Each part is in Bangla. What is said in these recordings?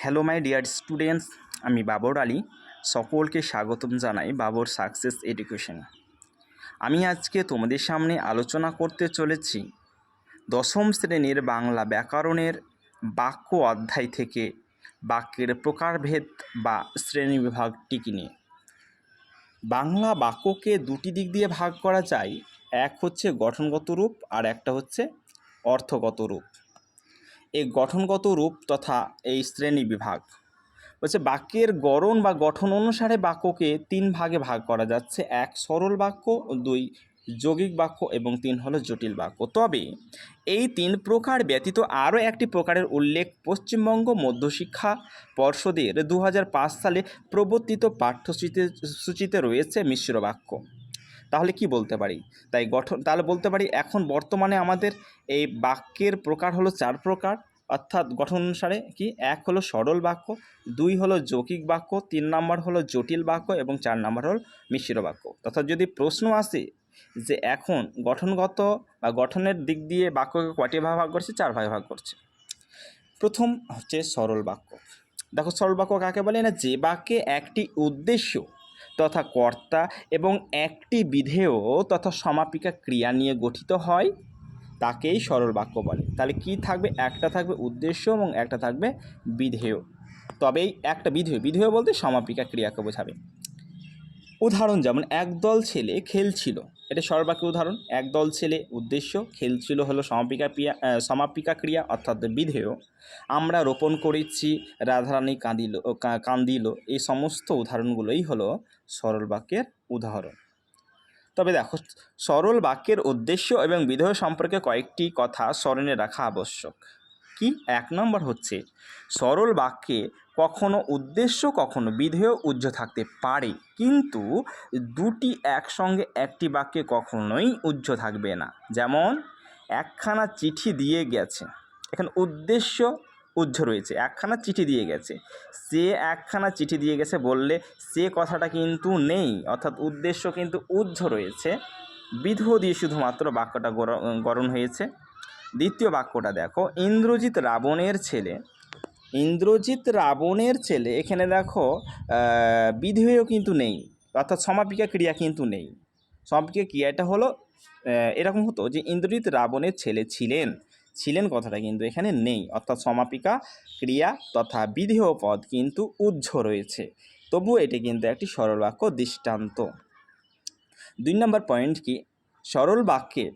হ্যালো মাই ডিয়ার স্টুডেন্টস, আমি বাবর আলী। সকলকে স্বাগতম জানাই বাবর সাকসেস এডুকেশনে। আমি আজকে তোমাদের সামনে আলোচনা করতে চলেছি দশম শ্রেণির বাংলা ব্যাকরণের বাক্য অধ্যায় থেকে বাক্যের প্রকারভেদ বা শ্রেণীবিভাগটিকে নিয়ে। বাংলা বাক্যকে দুটি দিক দিয়ে ভাগ করা যায়, এক হচ্ছে গঠনগত রূপ আর একটা হচ্ছে অর্থগত রূপ। এই গঠনগত রূপ তথা এই শ্রেণি বিভাগ। হচ্ছে বাক্যের গড়ন বা গঠন অনুসারে বাক্যকে তিন ভাগে ভাগ করা যাচ্ছে। এক সরল বাক্য, দুই যৌগিক বাক্য এবং তিন হলো জটিল বাক্য। তবে এই তিন প্রকার ব্যতীত আরও একটি প্রকারের উল্লেখ পশ্চিমবঙ্গ মধ্যশিক্ষা পর্ষদের দু হাজার পাঁচ সালে প্রবর্তিত পাঠ্যসূচিতে, সূচিতে রয়েছে মিশ্র বাক্য। তাহলে কি বলতে পারি? তাই গঠন, তাহলে বলতে পারি এখন বর্তমানে আমাদের এই বাক্যের প্রকার হলো চার প্রকার। অর্থাৎ গঠন অনুসারে কি? এক হলো সরল বাক্য, দুই হলো যৌকিক বাক্য, তিন নম্বর হলো জটিল বাক্য এবং চার নম্বর হল মিশ্র বাক্য। অর্থাৎ যদি প্রশ্ন আসে যে এখন গঠনগত বা গঠনের দিক দিয়ে বাক্যকে কয়টি ভাগ ভাগ করছে? চার ভাগে ভাগ করছে। প্রথম হচ্ছে সরল বাক্য। দেখো সরল বাক্য কাকে বলে? না, যে বাক্যে একটি উদ্দেশ্য তথা কর্তা এবং একটি বিধেয় তথা সমাপিকা ক্রিয়া নিয়ে গঠিত হয়। তাকেই সরল বাক্য বলে। তাহলে কি থাকবে? একটা থাকবে উদ্দেশ্য এবং একটা থাকবে বিধেয়। তবেই একটা বিধেয়। বিধেয় বলতে সমাপিকা ক্রিয়াকে বোঝাবে। উদাহরণ যেমন একদল ছেলে খেলছিল এটা সরল বাক্যের উদাহরণ। একদল ছেলে উদ্দেশ্য খেলছিল হলো সমাপিকা ক্রিয়া সমাপিকা ক্রিয়া অর্থাৎ বিধেয়। আমরা রোপণ করেছি, রাধারানী কাঁদিল কান্দিল। এই সমস্ত উদাহরণগুলোই হলো সরল বাক্যের উদাহরণ। তবে দেখো, সরল বাক্যের উদ্দেশ্য এবং বিধেয় সম্পর্কে কয়েকটি কথা স্মরণে রাখা আবশ্যক। কি? এক নম্বর হচ্ছে, সরল বাক্যে কখনো উদ্দেশ্য, কখনো বিধেয় উজ্জ্ব থাকতে পারে। কিন্তু দুটি একসঙ্গে একটি বাক্যে কখনোই উজ্জ্ব থাকবে না। যেমন, একখানা চিঠি দিয়ে গেছে। এখানে উদ্দেশ্য উজ্জ্ব রয়েছে। একখানা চিঠি দিয়ে গেছে। সে একখানা চিঠি দিয়ে গেছে বললে সে কথাটা কিন্তু নেই, অর্থাৎ উদ্দেশ্য কিন্তু উজ্জ্ব রয়েছে। বিধ দিয়ে শুধুমাত্র বাক্যটা গর- গরণ হয়েছে। দ্বিতীয় বাক্যটা দেখো, ইন্দ্রজিৎ রাবণের ছেলে ইন্দ্রজিৎ রাবণের ছেলে, এখানে দেখো বিধেয় কিন্তু নেই, অর্থাৎ সমাপিকা ক্রিয়া কিন্তু নেই। সমাপিকা ক্রিয়াটা হলো এরকম হতো যে ইন্দ্রজিৎ রাবণের ছেলে ছিলেন ছিলেন কথাটা কিন্তু এখানে নেই, অর্থাৎ সমাপিকা ক্রিয়া তথা বিধেয় পদ কিন্তু উজ্জ্ব রয়েছে। তবুও এটি কিন্তু একটি সরল বাক্য দৃষ্টান্ত। দুই নম্বর পয়েন্ট কি? সরল বাক্যে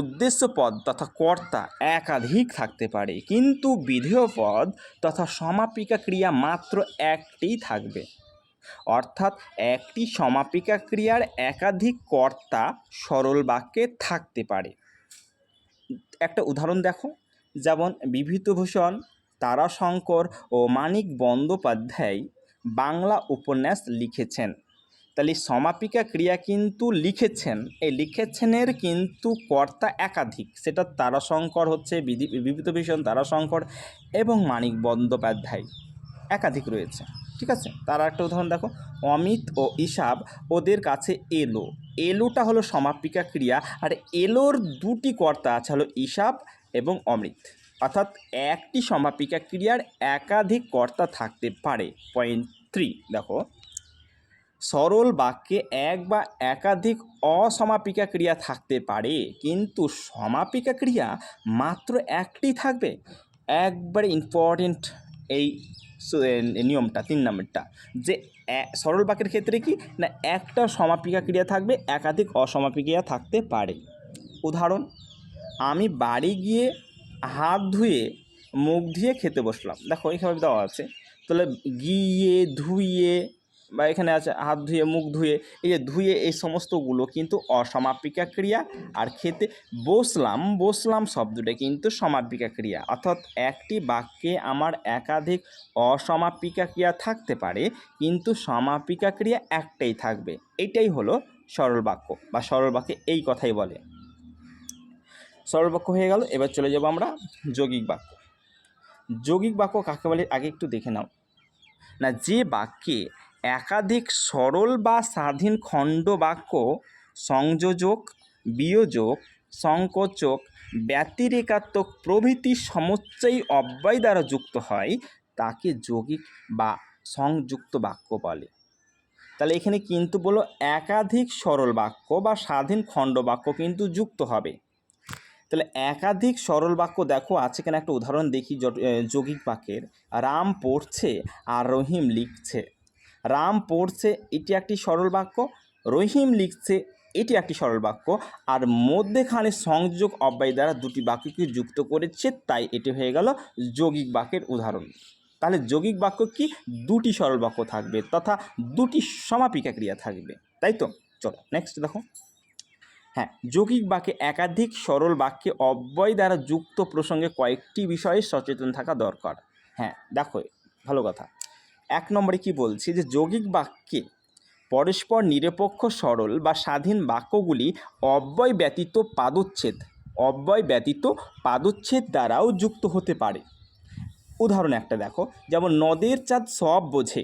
উদ্দেশ্য পদ তথা কর্তা একাধিক থাকতে পারে, কিন্তু বিধেয় পদ তথা সমাপিকা ক্রিয়া মাত্র একটিই থাকবে। অর্থাৎ একটি সমাপিকা ক্রিয়ার একাধিক কর্তা সরল বাক্যে থাকতে পারে। একটা উদাহরণ দেখো, যেমন বিভূতিভূষণ, তারাশঙ্কর ও মানিক বন্দ্যোপাধ্যায় বাংলা উপন্যাস লিখেছেন। তাহলে সমাপিকা ক্রিয়া কিন্তু লিখেছেন। এই লিখেছেনের কিন্তু কর্তা একাধিক। সেটা তারাশঙ্কর হচ্ছে বিভূতিভূষণ তারাশঙ্কর এবং মানিক বন্দ্যোপাধ্যায় একাধিক রয়েছে। ঠিক আছে? তার একটা উদাহরণ দেখো। অমিত ও ইসাব ওদের কাছে এলো। এলোটা হলো সমাপিকা ক্রিয়া। আর এলোর দুটি কর্তা আছে, হলো ইসাব এবং অমৃত। অর্থাৎ একটি সমাপিকা ক্রিয়ার একাধিক কর্তা থাকতে পারে। পয়েন্ট থ্রি, দেখো। সরল বাক্যে এক বা একাধিক অসমাপিকা ক্রিয়া থাকতে পারে, কিন্তু সমাপিকা ক্রিয়া মাত্র একটি থাকবে। একবারে ইম্পর্টেন্ট এই নিয়মটা, তিন নম্বরটা। যে সরল বাক্যের ক্ষেত্রে কি? না, একটা সমাপিকা ক্রিয়া থাকবে, একাধিক অসমাপিকা থাকতে পারে। উদাহরণ, আমি বাড়ি গিয়ে হাত ধুয়ে মুখ ধুয়ে খেতে বসলাম। দেখো এইভাবে দেওয়া আছে। তাহলে গিয়ে, ধুয়ে বা এখানে আছে হাত ধুয়ে, মুখ ধুয়ে, এই যে ধুয়ে এই সমস্তগুলো কিন্তু অসমাপিকা ক্রিয়া। আর খেতে বসলাম বসলাম শব্দটা কিন্তু সমাপিকা ক্রিয়া। অর্থাৎ একটি বাক্যে আমার একাধিক অসমাপিকা ক্রিয়া থাকতে পারে, কিন্তু সমাপিকা ক্রিয়া একটাই থাকবে। এটাই হলো সরল বাক্য, বা সরল বাক্যে এই কথাই বলে। সরল বাক্য হয়ে গেল, এবার চলে যাব আমরা যৌগিক বাক্য। যৌগিক বাক্য কাকে বলে? আগে একটু দেখে নাও। না, যে বাক্যে একাধিক সরল বা স্বাধীন খণ্ড বাক্য সংযোজক, বিয়োজক, সংকোচক, ব্যতিরেকাত্মক প্রভৃতি সমুচ্চয়ী অব্যয় দ্বারা যুক্ত হয়, তাকে যৌগিক বা সংযুক্ত বাক্য বলে। তাহলে এখানে কিন্তু বলো একাধিক সরল বাক্য বা স্বাধীন খণ্ড বাক্য কিন্তু যুক্ত হবে। তাহলে একাধিক সরল বাক্য দেখো, আছে কেন একটা উদাহরণ দেখি যৌগিক বাক্যের। রাম পড়ছে আর রহিম লিখছে। রাম পড়ছে, এটি একটি সরল বাক্য। রহিম লিখছে, এটি একটি সরল বাক্য। আর মধ্যেখানে সংযোগ অব্যয় দ্বারা দুটি বাক্যকে যুক্ত করেছে, তাই এটি হয়ে গেল যৌগিক বাক্যের উদাহরণ। তাহলে যৌগিক বাক্য কি? দুটি সরল বাক্য থাকবে তথা দুটি সমাপিকা ক্রিয়া থাকবে, তাই তো? চলো নেক্সট দেখো। হ্যাঁ যৌগিক বাক্যে একাধিক সরল বাক্যে অব্যয় দ্বারা যুক্ত প্রসঙ্গে কয়েকটি বিষয়ে সচেতন থাকা দরকার। হ্যাঁ দেখো, ভালো কথা। এক নম্বরে কি বলছি যে যৌগিক বাক্যে পরস্পর নিরপেক্ষ, সরল বা স্বাধীন বাক্যগুলি অব্যয় ব্যতীত পাদচ্ছেদ, অব্যয় ব্যতীত পাদচ্ছেদ দ্বারাও যুক্ত হতে পারে। উদাহরণ একটা দেখো, যেমন নদের চাঁদ সব বোঝে,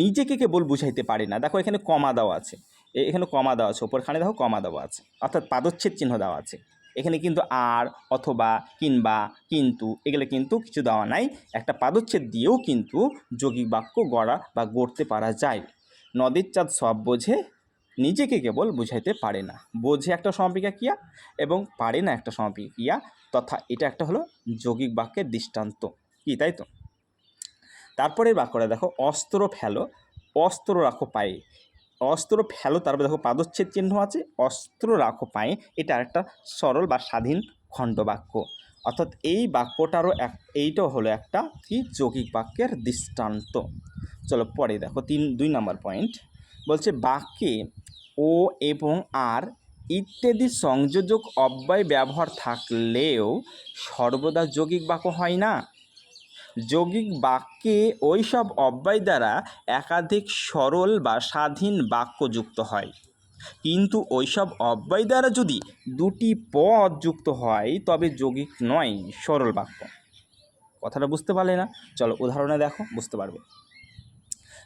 নিজেকে কেবল বুঝাইতে পারে না। দেখো এখানে কমা দেওয়া আছে এখানে কমা দেওয়া আছে, ওপরখানে দেখো কমা দেওয়া আছে, অর্থাৎ পাদচ্ছেদ চিহ্ন দেওয়া আছে। এখানে কিন্তু আর অথবা কিংবা কিন্তু এগুলো কিন্তু কিছু দেওয়া নাই। একটা পাদচ্ছেদ দিয়েও কিন্তু যৌগিক বাক্য গড়া বা গড়তে পারা যায়। নদীর চাঁদ সব বোঝে, নিজেকে কেবল বুঝাইতে পারে না। বোঝে একটা সমাপিকা ক্রিয়া এবং পারে না একটা সমাপিকা ক্রিয়া, তথা এটা একটা হলো যৌগিক বাক্যের দৃষ্টান্ত। কি, তাই তো? তারপরে বাক্যটা দেখো, অস্ত্র ফেলো, অস্ত্র রাখো পায়ে। অস্ত্র ফেলো, তারপরে দেখো পাদচ্ছেদ চিহ্ন আছে, অস্ত্র রাখো পায়ে। এটা একটা সরল বা স্বাধীন খণ্ড বাক্য অর্থাৎ এই বাক্যটারও এক, এইটাও হলো একটা কি যৌগিক বাক্যের দৃষ্টান্ত। চলো পরে দেখো, তিন, দুই নম্বর পয়েন্ট বলছে, বাক্যে ও এবং আর ইত্যাদি সংযোজক অব্যয় ব্যবহার থাকলেও সর্বদা যৌগিক বাক্য হয় না। যৌগিক বাক্যে ওই সব অব্যয় দ্বারা একাধিক সরল বা স্বাধীন বাক্য যুক্ত হয়। কিন্তু ওইসব অব্যয় দ্বারা যদি দুটি পদ যুক্ত হয়, তবে যৌগিক নয়, সরল বাক্য। কথাটা বুঝতে পারলে না? চলো উদাহরণে দেখো, বুঝতে পারবে।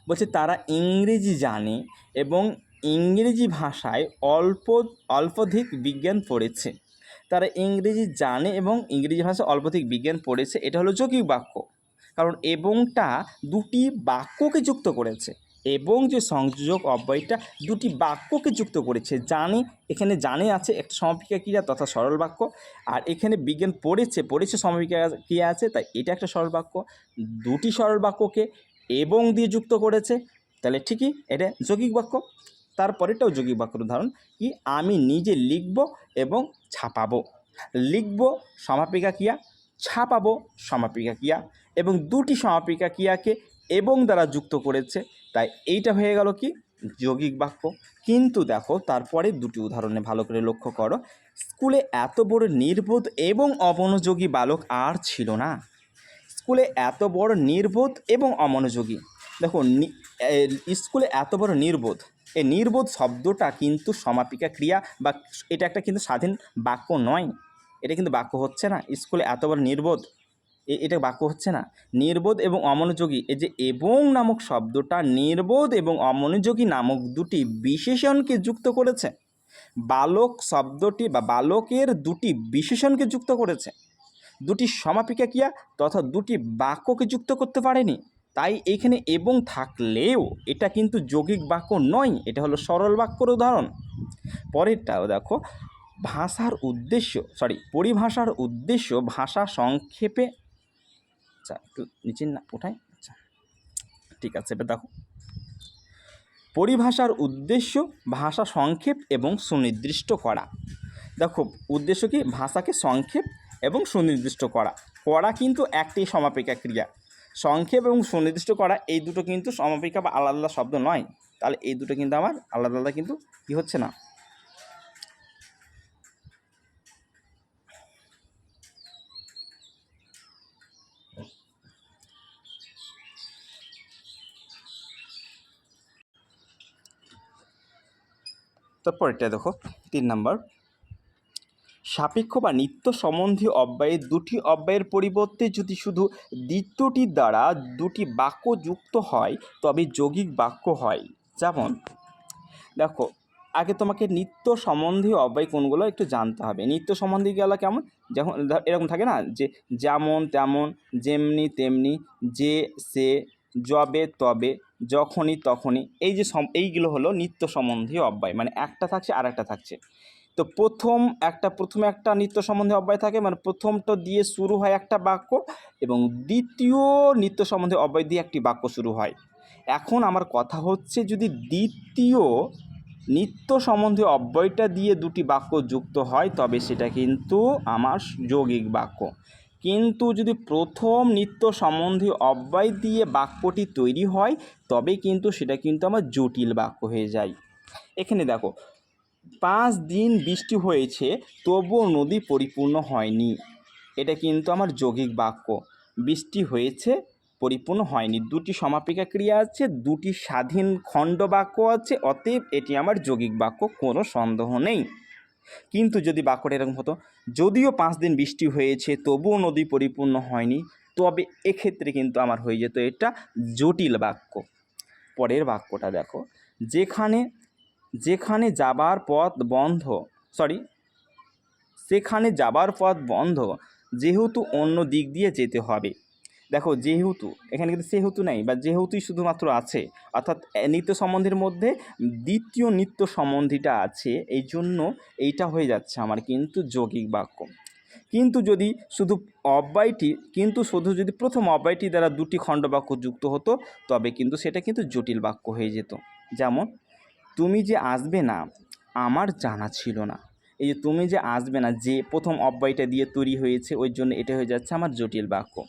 বলছে, তারা ইংরেজি জানে এবং ইংরেজি ভাষায় অল্প, অল্পধিক বিজ্ঞান পড়েছে। তারা ইংরেজি জানে এবং ইংরেজি ভাষায় অল্পধিক বিজ্ঞান পড়েছে। এটা হলো যৌগিক বাক্য। কারণ এবংটা দুটি বাক্যকে যুক্ত করেছে। এবং যে সংযোজক অব্যয়টা দুটি বাক্যকে যুক্ত করেছে। জানে, এখানে জানে আছে একটা সমাপিকা ক্রিয়া তথা সরল বাক্য। আর এখানে বিজ্ঞান পড়েছে পড়েছে সমাপিকা ক্রিয়া আছে, তাই এটা একটা সরল বাক্য। দুটি সরল বাক্যকে এবং দিয়ে যুক্ত করেছে, তাহলে ঠিকই এটা যৌগিক বাক্য। তারপরেটাও যৌগিক বাক্যের উদাহরণ কি, আমি নিজে লিখব এবং ছাপাবো। লিখব সমাপিকা ক্রিয়া, ছাপাবো সমাপিকা ক্রিয়া। এবং দুটি সমাপিকা ক্রিয়াকে এবং দ্বারা যুক্ত করেছে। তাই এইটা হয়ে গেল কি? যৌগিক বাক্য। কিন্তু দেখো, তারপরে দুটি উদাহরণে ভালো করে লক্ষ্য করো। স্কুলে এত বড় নির্বোধ এবং অমনোযোগী বালক আর ছিল না। স্কুলে এত বড় নির্বোধ এবং অমনোযোগী। দেখো স্কুলে এত বড় নির্বোধ। এই নির্বোধ শব্দটা কিন্তু সমাপিকা ক্রিয়া বা এটা একটা কিন্তু স্বাধীন বাক্য নয়। এটা কিন্তু বাক্য হচ্ছে না। স্কুলে এত বড় নির্বোধ এটা বাক্য হচ্ছে না, নির্বোধ এবং অমনোযোগী। এই যে এবং নামক শব্দটা নির্বোধ এবং অমনোযোগী নামক দুটি বিশেষণকে যুক্ত করেছে। বালক শব্দটি বা বালকের দুটি বিশেষণকে যুক্ত করেছে। দুটি সমাপিকা ক্রিয়া তথা দুটি বাক্যকে যুক্ত করতে পারেনি। তাই এখানে এবং থাকলেও এটা কিন্তু যৌগিক বাক্য নয়, এটা হলো সরল বাক্যর উদাহরণ। পরেরটাও দেখো, ভাষার উদ্দেশ্য সরি পরিভাষার উদ্দেশ্য ভাষা সংক্ষেপে আচ্ছা একটু নিচে না ওঠাই আচ্ছা। ঠিক আছে, এবার দেখো। পরিভাষার উদ্দেশ্য ভাষা সংক্ষেপ এবং সুনির্দিষ্ট করা। দেখো, উদ্দেশ্য কি? ভাষাকে সংক্ষেপ এবং সুনির্দিষ্ট করা। করা কিন্তু একটি সমাপিকা ক্রিয়া। সংক্ষেপ এবং সুনির্দিষ্ট করা, এই দুটো কিন্তু সমাপিকা বা আলাদা আলাদা শব্দ নয়। তাহলে এই দুটো কিন্তু আমার আলাদা আলাদা কিন্তু কি হচ্ছে না? তারপরটা দেখো, তিন নাম্বার। সাপেক্ষ বা নিত্য সম্বন্ধীয় অব্যয়ের দুটি অব্যয়ের পরিবর্তে যদি শুধু দ্বিতীয়টির দ্বারা দুটি বাক্য যুক্ত হয়, তবে যৌগিক বাক্য হয়। যেমন, দেখো, আগে তোমাকে নিত্য সম্বন্ধীয় অব্যয় কোনগুলো একটু জানতে হবে। নিত্য সম্বন্ধী গেলা কেমন? ধর এরকম থাকে না যে, যেমন, তেমন, যেমনি, তেমনি, যে, সে, যবে, তবে যখনই তখনই, এই যে এইগুলো হলো নিত্য সম্বন্ধীয় অব্যয় মানে একটা থাকছে আর একটা থাকছে। তো প্রথম একটা, প্রথমে একটা নিত্য সম্বন্ধে অব্যয় থাকে মানে প্রথমটা দিয়ে শুরু হয় একটা বাক্য এবং দ্বিতীয় নিত্য সম্বন্ধে অব্যয় দিয়ে একটি বাক্য শুরু হয়। এখন আমার কথা হচ্ছে যদি দ্বিতীয় নিত্য সম্বন্ধে অব্যয়টা দিয়ে দুটি বাক্য যুক্ত হয়, তবে সেটা কিন্তু আমার যৌগিক বাক্য। কিন্তু যদি প্রথম নিত্য সম্বন্ধী অব্যয় দিয়ে বাক্যটি তৈরি হয়, তবে কিন্তু সেটা কিন্তু আমার জটিল বাক্য হয়ে যায়। এখানে দেখো, পাঁচ দিন বৃষ্টি হয়েছে, তবুও নদী পরিপূর্ণ হয়নি। এটা কিন্তু আমার যৌগিক বাক্য। বৃষ্টি হয়েছে, পরিপূর্ণ হয়নি। দুটি সমাপিকা ক্রিয়া আছে, দুটি স্বাধীন খণ্ড বাক্য আছে, অতএব এটি আমার যৌগিক বাক্য, কোনো সন্দেহ নেই। কিন্তু যদি বাক্যটা এরকম হতো, যদিও পাঁচ দিন বৃষ্টি হয়েছে, তবুও নদী পরিপূর্ণ হয়নি, তবে এক্ষেত্রে কিন্তু আমার হয়ে যেত এটা জটিল বাক্য। পরের বাক্যটা দেখো, যেখানে যেখানে যাবার পথ বন্ধ সরি সেখানে যাবার পথ বন্ধ, যেহেতু অন্য দিক দিয়ে যেতে হবে। দেখো যেহেতু, এখানে কিন্তু সেহেতু নেই বা যেহেতুই শুধুমাত্র আছে, অর্থাৎ নিত্য সম্বন্ধের মধ্যে দ্বিতীয় নিত্য সম্বন্ধীটা আছে, এই জন্য এইটা হয়ে যাচ্ছে আমার কিন্তু যৌগিক বাক্য। কিন্তু যদি শুধু অব্যয়টি, কিন্তু শুধু যদি প্রথম অব্যয়টি দ্বারা দুটি খণ্ডবাক্য যুক্ত হতো, তবে কিন্তু সেটা কিন্তু জটিল বাক্য হয়ে যেত। যেমন, তুমি যে আসবে না, আমার জানা ছিল না। এই যে তুমি যে আসবে না, যে প্রথম অব্যয়টা দিয়ে তৈরি হয়েছে, ওই জন্য এটা হয়ে যাচ্ছে আমার জটিল বাক্য।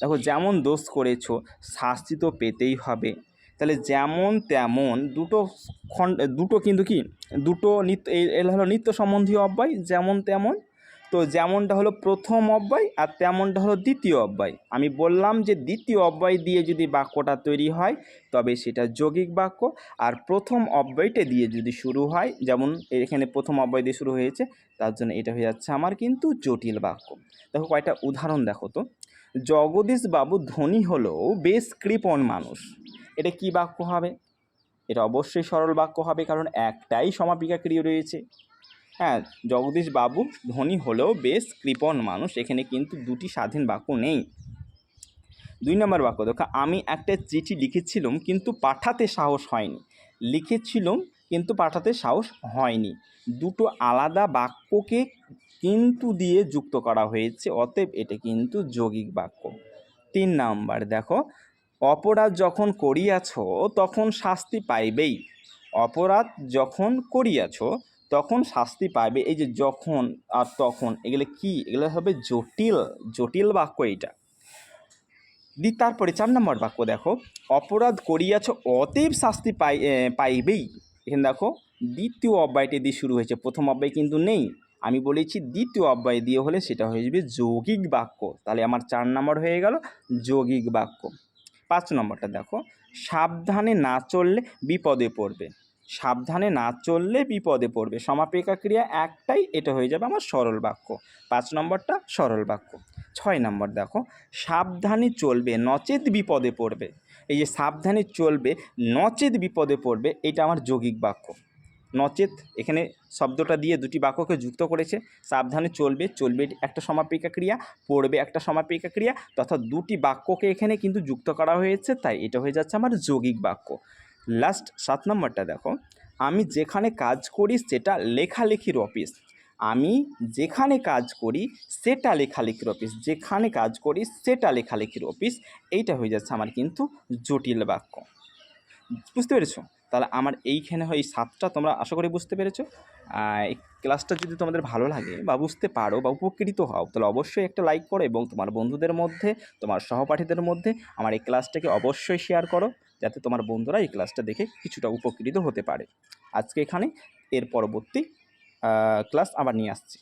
দেখো, যেমন দোষ করেছ, শাস্তি তো পেতেই হবে। তাহলে যেমন তেমন দুটো খণ্ড, দুটো কিন্তু কি? দুটো নিত্য এই- হলো নিত্য সম্বন্ধীয় অব্যয়, যেমন তেমন তো যেমনটা হলো প্রথম অব্যয় আর তেমনটা হলো দ্বিতীয় অব্যয়। আমি বললাম যে দ্বিতীয় অব্যয় দিয়ে যদি বাক্যটা তৈরি হয়, তবে সেটা যৌগিক বাক্য। আর প্রথম অব্যয়টা দিয়ে যদি শুরু হয়, যেমন এখানে প্রথম অব্যয় দিয়ে শুরু হয়েছে, তার জন্য এটা হয়ে যাচ্ছে আমার কিন্তু জটিল বাক্য। দেখো কয়টা উদাহরণ দেখো তো। জগদীশ বাবু ধনী হলেও বেশ কৃপণ মানুষ। এটা কি বাক্য হবে? এটা অবশ্যই সরল বাক্য হবে, কারণ একটাই সমাপিকা ক্রিয়া রয়েছে। হ্যাঁ জগদীশ বাবু ধনী হলেও বেশ কৃপণ মানুষ, এখানে কিন্তু দুটি স্বাধীন বাক্য নেই। দুই নম্বর বাক্য, দেখো, আমি একটা চিঠি লিখেছিলাম, কিন্তু পাঠাতে সাহস হয়নি। লিখেছিলাম, কিন্তু পাঠাতে সাহস হয়নি। দুটো আলাদা বাক্যকে কিন্তু দিয়ে যুক্ত করা হয়েছে, অতএব এটা কিন্তু যৌগিক বাক্য। তিন নাম্বার, দেখো, অপরাধ যখন করিয়াছ, তখন শাস্তি পাইবেই। অপরাধ যখন করিয়াছ তখন শাস্তি পাইবে। এই যে যখন আর তখন, এগুলো কি? এগুলো হবে জটিল জটিল বাক্য এইটা। দি, তারপরে চার নম্বর বাক্য দেখো। অপরাধ করিয়াছ, অতএব শাস্তি পাই পাইবেই। এখানে দেখো, দ্বিতীয় অব্যয়টি দিয়ে শুরু হয়েছে। প্রথম অব্যয় কিন্তু নেই। আমি বলেছি, দ্বিতীয় অব্যয় দিয়ে হলে সেটা হয়ে যাবে যৌগিক বাক্য। তাহলে আমার চার নম্বর হয়ে গেল যৌগিক বাক্য। পাঁচ নম্বরটা দেখো, সাবধানে না চললে বিপদে পড়বে। সাবধানে না চললে বিপদে পড়বে। সমাপিকা ক্রিয়া একটাই, এটা হয়ে যাবে আমার সরল বাক্য। পাঁচ নম্বরটা সরল বাক্য। ছয় নম্বর দেখো, সাবধানে চলবে, নচেত বিপদে পড়বে। এই যে সাবধানে চলবে, নচেত বিপদে পড়বে, এটা আমার যৌগিক বাক্য। নচেত, এখানে শব্দটা দিয়ে দুটি বাক্যকে যুক্ত করেছে। সাবধানে চলবে চলবে একটা সমাপিকা ক্রিয়া, পড়বে একটা সমাপিকা ক্রিয়া, তথা দুটি বাক্যকে এখানে কিন্তু যুক্ত করা হয়েছে, তাই এটা হয়ে যাচ্ছে আমার যৌগিক বাক্য। লাস্ট সাত নম্বরটা দেখো। আমি যেখানে কাজ করি সেটা লেখালেখির অফিস আমি যেখানে কাজ করি সেটা লেখালেখির অফিস যেখানে কাজ করি সেটা লেখালেখির অফিস এইটা হয়ে যাচ্ছে আমার কিন্তু জটিল বাক্য। বুঝতে পেরেছ? তাহলে আমার এইখানে হয় এই সাতটা, তোমরা আশা করি বুঝতে পেরেছ। এই ক্লাসটা যদি তোমাদের ভালো লাগে বা বুঝতে পারো বা উপকৃত হও, তাহলে অবশ্যই একটা লাইক করো এবং তোমার বন্ধুদের মধ্যে, তোমার সহপাঠীদের মধ্যে আমার এই ক্লাসটাকে অবশ্যই শেয়ার করো, যাতে তোমার বন্ধুরা এই ক্লাসটা দেখে কিছুটা উপকৃত হতে পারে। আজকে এখানে, এর পরবর্তী ক্লাস আবার নিয়ে আসছি।